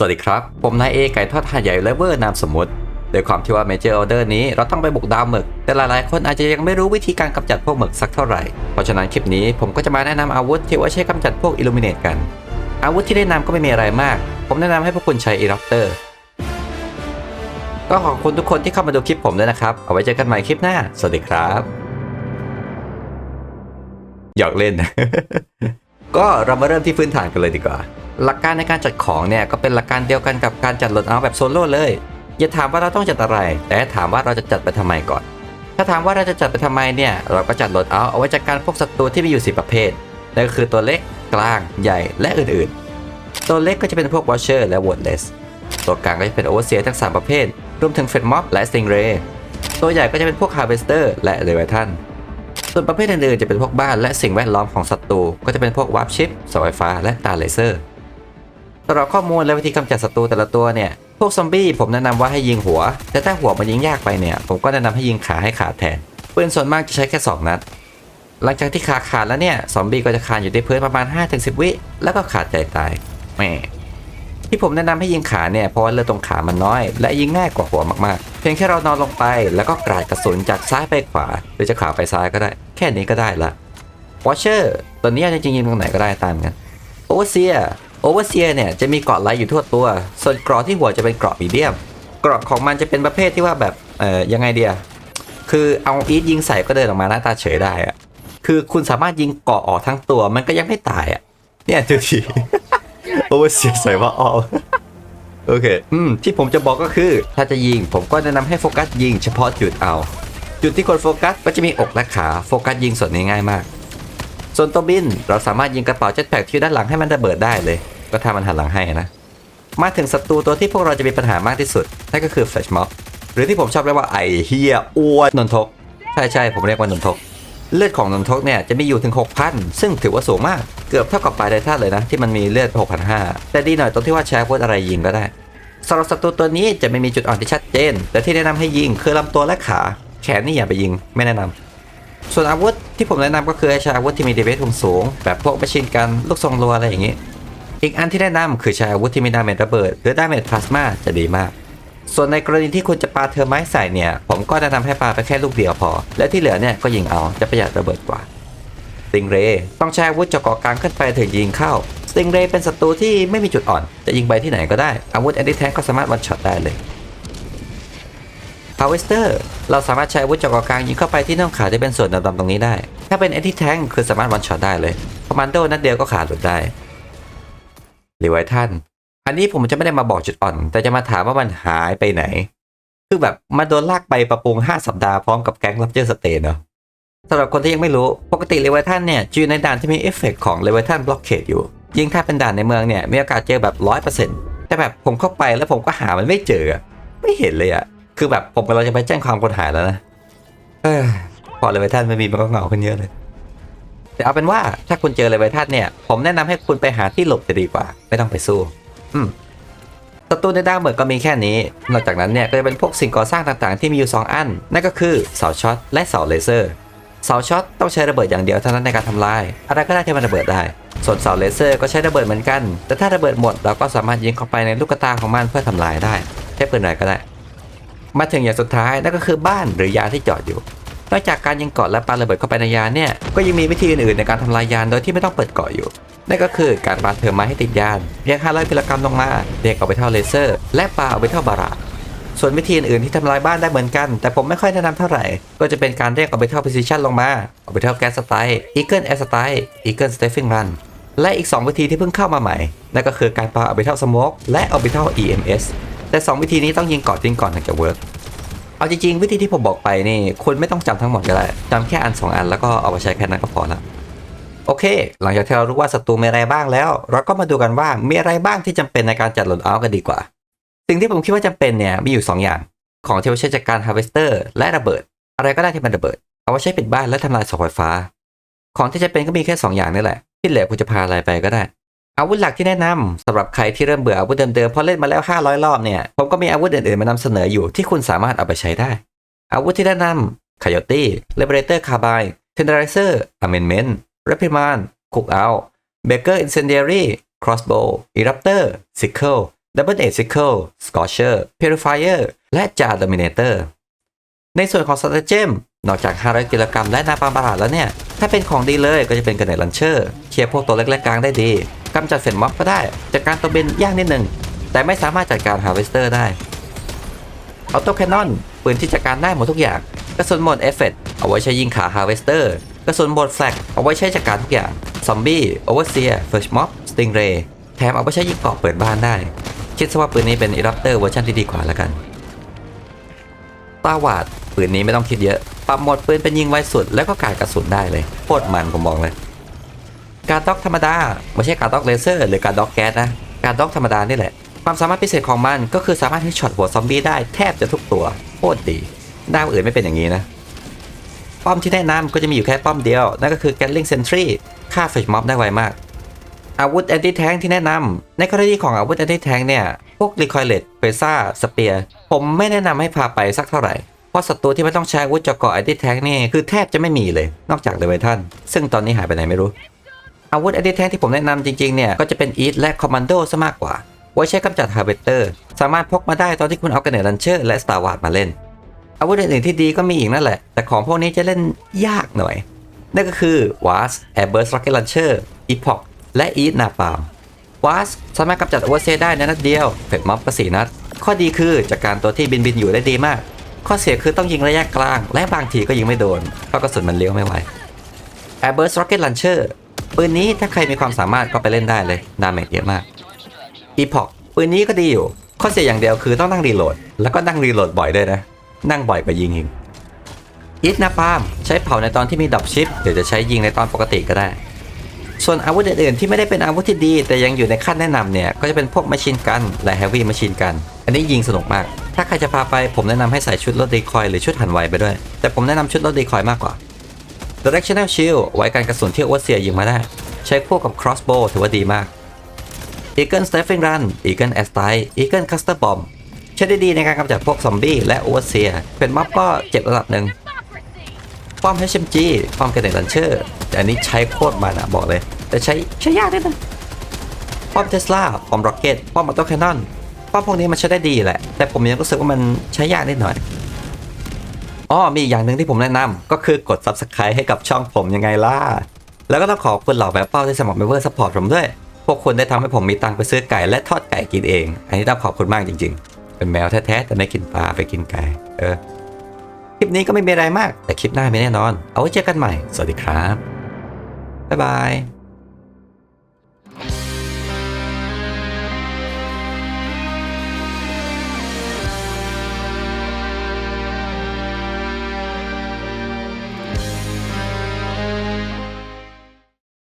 สวัสดีครับ ผมนายเอไก่ทอดหาดใหญ่เลเวอร์นามสมมติโดยความที่ว่าเมเจอร์ออเดอร์นี้เราต้องไปบุกดาวหมึก แต่หลายๆ คนอาจจะยังไม่รู้วิธีการกำจัดพวกหมึกสักเท่าไหร่ เพราะฉะนั้นคลิปนี้ผมก็จะมาแนะนำอาวุธที่ว่าใช้กำจัดพวกอิลูมิเนตกัน อาวุธที่แนะนำก็ไม่มีอะไรมาก ผมแนะนำให้พวกคุณใช้อีรัปเตอร์ก็ขอบคุณทุกคนที่เข้ามาดูคลิปผมด้วยนะครับ เอาไว้เจอกันใหม่คลิปหน้า สวัสดีครับหยอกเล่น ก็เรามาเริ่มที่พื้นฐานกันเลยดีกว่า หลักการในการจัดของเนี่ยก็เป็นหลักการเดียวกันกับการจัดโหลดเอาแบบโซโล่เลย อย่าถามว่าเราต้องจัดอะไร แต่ถามว่าเราจะจัดไปทำไมก่อน ถ้าถามว่าเราจะจัดไปทำไมเนี่ย เราก็จัดโหลดเอาเอาไว้จัดการพวกศัตรูที่มีอยู่10ประเภทนั่นก็คือตัวเล็กกลางใหญ่และอื่นๆ ตัวเล็กก็จะเป็นพวกวอชเชอร์และวอร์ดเลสตัวกลางก็จะเป็นโอเวอร์เซียทั้ง 3 ประเภท รวมถึงเฟดม็อบและสติงเรย์ตัวใหญ่ก็จะเป็นพวกฮาร์เวสเตอร์และเลเวทันส่วนประเภทอื่นๆจะเป็นพวกบ้านและสิ่งแวดล้อมของศัตรูก็จะเป็นพวกวาร์ปชิปสาไฟฟ้าและตาเลเซอร์ สำหรับข้อมูลและวิธีกำจัดศัตรูแต่ละตัวเนี่ย พวกซอมบี้ผมแนะนำว่าให้ยิงหัว แต่ถ้าหัวมันยิงยากไปเนี่ย ผมก็แนะนำให้ยิงขาให้ขาดแทนปืนส่วนมากจะใช้แค่ 2 นัด หลังจากที่ขาขาดแล้วเนี่ย ซอมบี้ก็จะคานอยู่ที่พื้นประมาณ 5-10 วิแล้วก็ขาดใจตายแหม่ที่ผมแนะนำให้ยิงขาเนี่ยเพราะว่าเลือดตรงขามันน้อย และยิงง่ายกว่าหัวมากๆ เพียงแค่เรานอนลงไปแล้วก็กราดกระสุนจากซ้ายไปขวา หรือจะขวาไปซ้ายก็ได้ แค่นี้ก็ได้ละวอชเชอร์ตัวนี้จริงยิงตรงไหนก็ได้ตามกันโอเวอร์เซีย เวอร์เซียเนี่ยจะมีเกราะลายอยู่ทั่วตัว ส่วนเกราะที่หัวจะเป็นเกราะมีเดียม เกราะของมันจะเป็นประเภทที่ว่าแบบเอ่อยังไงเดียคือเอาอีทยิงใส่ก็เดินออกมาหน้าตาเฉยได้อะคือคุณสามารถยิงเกราะออกทั้งตัวมันก็ยังไม่ตายอะเนี่ยดูทีโอเวอร์เซียใส่ว่าออกโอเค อืม ที่ผมจะบอกก็คือ ถ้าจะยิง ผมก็แนะนำให้โฟกัสยิงเฉพาะจุดเอา จุดที่คนโฟกัสก็จะมีอกและขาโฟกัสยิงส่วนนี้ง่ายมาก ส่วนตัวบินเราสามารถยิงกระเป๋าเจ็ตแพ็กที่อยู่ด้านหลังให้มันระเบิดได้เลย ก็ถ้ามันหันหลังให้นะ มาถึงศัตรูตัวที่พวกเราจะมีปัญหามากที่สุด นั่นก็คือแฟลชม็อบหรือที่ผมชอบเรียกว่าไอเฮียอ้วนนนทก ใช่ใช่ผมเรียกว่านนทก เลือดของนนทกเนี่ยจะมีอยู่ถึง 6,000 ซึ่งถือว่าสูงมากเกือบเท่ากับปลายไดท่าเลยนะ ที่มันมีเลือด 6,500 แต่ดีหน่อยตรงที่ว่าแชร์พูดอะไรยิงก็ได้สำหรับศัตรูตัวนี้จะไม่มีจุดอ่อนที่ชัดเจน แต่ที่แนะนำให้ยิงคือลำตัวและขา แขนนี่อย่าไปยิงไม่แนะนำส่วนอาวุธที่ผมแนะนำก็คือให้ใช้อาวุธที่มีดีเวทสูง แบบพวกมชชีนกันลูกทรงรัวอะไรอย่างนี้ อีกอันที่แนะนำคือใช้อาวุธที่มีดาเมจระเบิด หรือดาเมจพลาสมาจะดีมาก ส่วนในกรณีที่คุณจะปาเทอร์ไม้ใส่เนี่ย ผมก็แนะนำให้ปาไปแค่ลูกเดียวพอ และที่เหลือเนี่ยก็ยิงเอาจะประหยัดระเบิดกว่าสติงเรย์ต้องใช้อาวุธจาะเกาะกลางขึ้นไปถึงยิงเข้าสติงเรย์เป็นศัตรูที่ไม่มีจุดอ่อน จะยิงไปที่ไหนก็ได้ อาวุธแอนตี้แทงก็สามารถวันช็อตได้เลย Power s t e r เราสามารถใช้อาวุธจาะเกาะกลางยิงเข้าไปที่น่องขาที่เป็นส่วนดำๆตรงนี้ได้ ถ้าเป็น Anti Tank คือสามารถวันช็อตได้เลยคอมมานโดนัดเดียวก็ขาดหลุดได้ หรือไว้ท่านอันนี้ผมจะไม่ได้มาบอกจุดอ่อน แต่จะมาถามว่ามันหายไปไหน คือแบบมาโดนลากไปปรับปรุง 5 สัปดาห์พร้อมกับแก๊งรับเจอสเตนเนาะสำหรับคนที่ยังไม่รู้ปกติเลเวทันเนี่ยจะอยู่ในด่านที่มีเอฟเฟกต์ของเลเวทันบล็อกเคดอยู่ ยิ่งถ้าเป็นด่านในเมืองเนี่ยมีโอกาสเจอแบบ100%แต่แบบผมเข้าไปแล้วผมก็หามันไม่เจออะไม่เห็นเลยอะคือแบบผมกำลังจะไปแจ้งความคนหายแล้วนะเออพอเลเวทันไม่มีมันก็เหงาขึ้นเยอะเลย แต่เอาเป็นว่าถ้าคุณเจอเลเวทันเนี่ย ผมแนะนำให้คุณไปหาที่หลบจะดีกว่า ไม่ต้องไปสู้อืมศัตรูในด้านเหมือนก็มีแค่นี้ นอกจากนั้นเนี่ยก็จะเป็นพวกสิ่งก่อสร้างต่างๆที่มีอยู่ 2 อัน นั่นก็คือเสาช็อตและเสาเลเซอร์เสาช็อตต้องใช้ระเบิดอย่างเดียวเท่านั้นในการทำลาย อะไรก็ได้ที่มันระเบิดได้ ส่วนเสาเลเซอร์ก็ใช้ระเบิดเหมือนกัน แต่ถ้าระเบิดหมดเราก็สามารถยิงเข้าไปในลูกตาของมันเพื่อทำลายได้ใช้ปืนไหนก็ได้ มาถึงอย่างสุดท้ายนั่นก็คือบ้านหรือยานที่จอดอยู่ นอกจากการยิงเกาะและปาระเบิดเข้าไปในยานเนี่ย ก็ยังมีวิธีอื่นๆในการทำลายยานโดยที่ไม่ต้องเปิดเกาะอยู่ นั่นก็คือการปาเทอร์ไม้ให้ติดยานเพียง500พิลกรัมลงมาเรียกเอาไปเท่าเลเซอร์ และปาเอาไปเท่าบาราส่วนวิธีอื่นๆที่ทำลายบ้านได้เหมือนกัน แต่ผมไม่ค่อยแนะนำเท่าไหร่ ก็จะเป็นการเรียกเอาไปเท่า precision ลงมาเอาไปเท่าแก๊สสไตล์ eagle air style eagle steffing run และอีก 2 วิธีที่เพิ่งเข้ามาใหม่ นั่นก็คือการปาเอาไปเท่า smoke และเอาไปเท่า EMS แต่ 2 วิธีนี้ต้องยิงกาะจริงก่อนถึงจะเวิร์ก เอาจริงๆ วิธีที่ผมบอกไปนี่คุณไม่ต้องจำทั้งหมดก็ได้จำแค่อัน 2 อันแล้วก็เอาไปใช้แค่นั้นก็พอละโอเค หลังจากที่เรารู้ว่าศัตรูมีอะไรบ้างแล้ว เราก็มาดูกันว่ามีอะไรบ้างที่จำเป็นในการจัดโหลดเอากันดีกว่า สิ่งที่ผมคิดว่าจำเป็นเนี่ยมีอยู่ 2 อย่าง ของที่ไว้ใช้จัดการ harvester และระเบิด อะไรก็ได้ที่มันระเบิด เอาไว้ใช้ปิดบ้านและทำลายเสาไฟฟ้า ของที่จะเป็นก็มีแค่ 2 อย่างนี่แหละ ที่เหลือคุณจะพาอะไรไปก็ได้ อาวุธหลักที่แนะนำสำหรับใครที่เริ่มเบื่ออาวุธเดิมๆพราะเล่นมาแล้ว 500 รอบเนี่ย ผมก็มีอาวุธอื่นๆมานำเสนออยู่ที่คุณสามารถเอาไปใช้ได้ อาวุธที่แนะนำ Coyote Liberator Carbine Tenderizer Amendment Reprimand Cookout Baker Incendiary Crossbow Eruptor Sickle Double Edge Sickle Scorcher Purifier และ Jar Dominator ในส่วนของ Stratagem นอกจาก 500 กิโลกรัมและนาปามประหลาดแล้วเนี่ย ถ้าเป็นของดีเลยก็จะเป็นกระเนตลันเชอร์เคลียร์พวกตัวเล็กๆกลางได้ดี กำจัดเฟนม็อบก็ได้จัดการตัวเบนยากนิดหนึ่ง แต่ไม่สามารถจัดการ Harvester ได้ออโต้แคนนอนปืนที่จัดการได้หมดทุกอย่างกระสุนหมดเอฟเฟกเอาไว้ใช้ยิงขา Harvester กระสุนหมดแฟลกเอาไว้ใช้จัดการทุกอย่างซอมบี้โอเวอร์เซียเฟิร์ชม็อบสติงเรย์แถมเอาไปใช้ยิงเกาะเปิดบ้านได้ คิดซะว่าปืนนี้เป็นอิรัปเตอร์เวอร์ชันที่ดีกว่าแล้วกันตาวาดปืนนี้ไม่ต้องคิดเยอะ ปรับหมดปืนเป็นยิงไวสุดแล้วก็การกระสุนได้เลยโคตรมันผมบอกเลย การด็อกธรรมดาไม่ใช่การด็อกเลเซอร์หรือการด็อกแก๊สนะการด็อกธรรมดานี่แหละ ความสามารถพิเศษของมันก็คือสามารถให้ช็อตหัวซอมบี้ได้แทบจะทุกตัวโคตรดีด้าวอื่นไม่เป็นอย่างนี้นะป้อมที่แนะนำก็จะมีอยู่แค่ป้อมเดียว นั่นก็คือ Gatling Sentry ฆ่า Flash Mob ได้ไวมาก อาวุธ Anti Tank ที่แนะนำในกรณีของอาวุธ Anti Tank เนี่ย พวก Recoilless p e s a Spear ผมไม่แนะนำให้พาไปสักเท่าไหร่ เพราะศัตรูที่ไม่ต้องใช้อาวุธจาะเกาะ Anti Tank นี่คือแทบจะไม่มีเลย นอกจากเดเวทันซึ่งตอนนี้หายไปไหนไม่รู้ อาวุธ Anti Tank ที่ผมแนะนำจริงๆเนี่ยก็จะเป็น Eat และ Commando ซะมากกว่า ไว้ใช้กำจัด Harvester สามารถพกมาได้ตอนที่คุณเอากระเนตลันเชอร์และ Star Wars มาเล่น อาวุธอื่นๆที่ดีก็มีอีกนั่นแหละ แต่ของพวกนี้จะเล่นยากหน่อย นั่นก็คือ WAS Airburst Rocket Launcher Epoch และ Eat Napalm WAS สามารถกำจัด o v e r s e ได้ในนัดเดียวเฟกม็อบก็สี่นัด ข้อดีคือจากการตัวที่บินบินอยู่ได้ดีมาก ข้อเสียคือต้องยิงระยะกลาง และบางทีก็ยิงไม่โดนเพราะกระสุนมันเลี้ยวไม่ไหว Airburst Rocket Launcher ปืนนี้ถ้าใครมีความสามารถก็ไปเล่นได้เลย ดาเมจเยอะมาก Epoch ปืนนี้ก็ดีอยู่ ข้อเสียอย่างเดียวคือต้องนั่งรีโหลด แล้วก็นั่งรีโหลดบ่อยด้วยนะ นั่งบ่อยกว่ายิงอีกอิทนาปามใช้เผาในตอนที่มีดับชิปหรือจะใช้ยิงในตอนปกติก็ได้ ส่วนอาวุธอื่นๆที่ไม่ได้เป็นอาวุธที่ดี แต่ยังอยู่ในขั้นแนะนำเนี่ย ก็จะเป็นพวกมช i นกันและ Heavy มช i นกัน อันนี้ยิงสนุกมาก ถ้าใครจะพาไปผมแนะนำให้ใส่ชุดรถดีคอยหรือชุดหันไวไปด้วย แต่ผมแนะนำชุดรถดีคอยมากกว่า Directional Shield ไว้กันกระสุนที่โอเวอร์เซียยิงมาได้ ใช้คู่กับ Crossbow ถือว่าดีมาก Eagle Staffing Run Eagle a s t i Eagle Cluster Bomb ใช้ได้ดีในการกำจัดพวกซอมบี้และโอเวอร์เซีย เป็นม็อบก็เจ็บระดับหนึ่งป้อม HMG ป้อมกระเด็นลันเชอร์แต่อันนี้ใช้โคตรมันอะบอกเลย แต่ใช้ใช้ยากนิดนึงป้อมเทสลาป้อมร็อกเก็ตป้อมออโต้แคนนอนป้อมพวกนี้มันใช้ได้ดีแหละ แต่ผมยังรู้สึกว่ามันใช้ยากนิดหน่อย อ๋อมีอีกอย่างหนึ่งที่ผมแนะนำก็คือกด Subscribe ให้กับช่องผมยังไงล่ะ แล้วก็ต้องขอบคุณเหล่าแบบเป้าที่สมัครเมมเบอร์ซัพพอร์ตผมด้วย พวกคุณได้ทำให้ผมมีตังค์ไปซื้อไก่และทอดไก่กินเอง อันนี้ต้องขอบคุณมากจริง ๆ เป็นแมวแท้ๆแต่ไม่กินปลาไปกินไก่เออคลิปนี้ก็ไม่มีอะไรมากแต่คลิปหน้ามีแน่นอน เอาไว้เจอกันใหม่ สวัสดีครับบ๊ายบาย